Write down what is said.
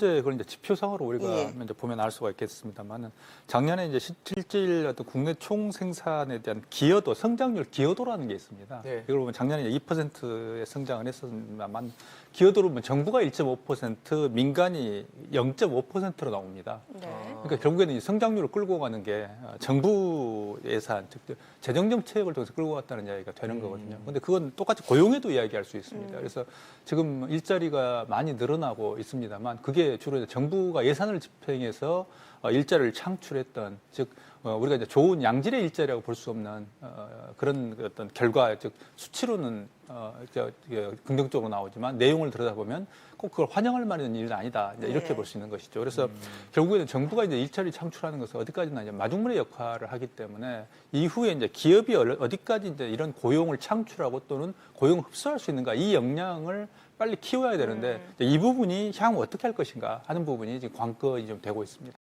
이제 그걸 이제 지표상으로 우리가 예. 이제 보면 알 수가 있겠습니다만은 작년에 이제 시- 실질 어떤 국내 총 생산에 대한 기여도, 성장률 기여도라는 게 있습니다. 네. 이걸 보면 작년에 2%의 성장을 했었지만 기여도로 보면 정부가 1.5%, 민간이 0.5%로 나옵니다. 네. 그러니까 결국에는 이 성장률을 끌고 가는 게 어, 정부 예산, 즉 재정 정책을 통해서 끌고 갔다는 이야기가 되는 거거든요. 근데 그건 똑같이 고용에도 이야기할 수 있습니다. 그래서 지금 일자리가 많이 늘어나고 있습니다만 그게 주로 이제 정부가 예산을 집행해서 어, 일자리를 창출했던 즉 어, 우리가 이제 좋은 양질의 일자리라고 볼 수 없는 어, 그런 그 어떤 결과 즉 수치로는 어, 저, 저, 긍정적으로 나오지만 내용을 들여다보면 꼭 그걸 환영할 만한 일은 아니다 이제 이렇게 네. 볼수 있는 것이죠. 그래서 결국에는 정부가 이제 일자리 창출하는 것은 어디까지나 이제 마중물의 역할을 하기 때문에 이후에 이제 기업이 얼- 어디까지 이제 이런 고용을 창출하고 또는 고용을 흡수할 수 있는가 이 역량을 빨리 키워야 되는데 이제 이 부분이 향후 어떻게 할 것인가 하는 부분이 지금 관건이 좀 되고 있습니다.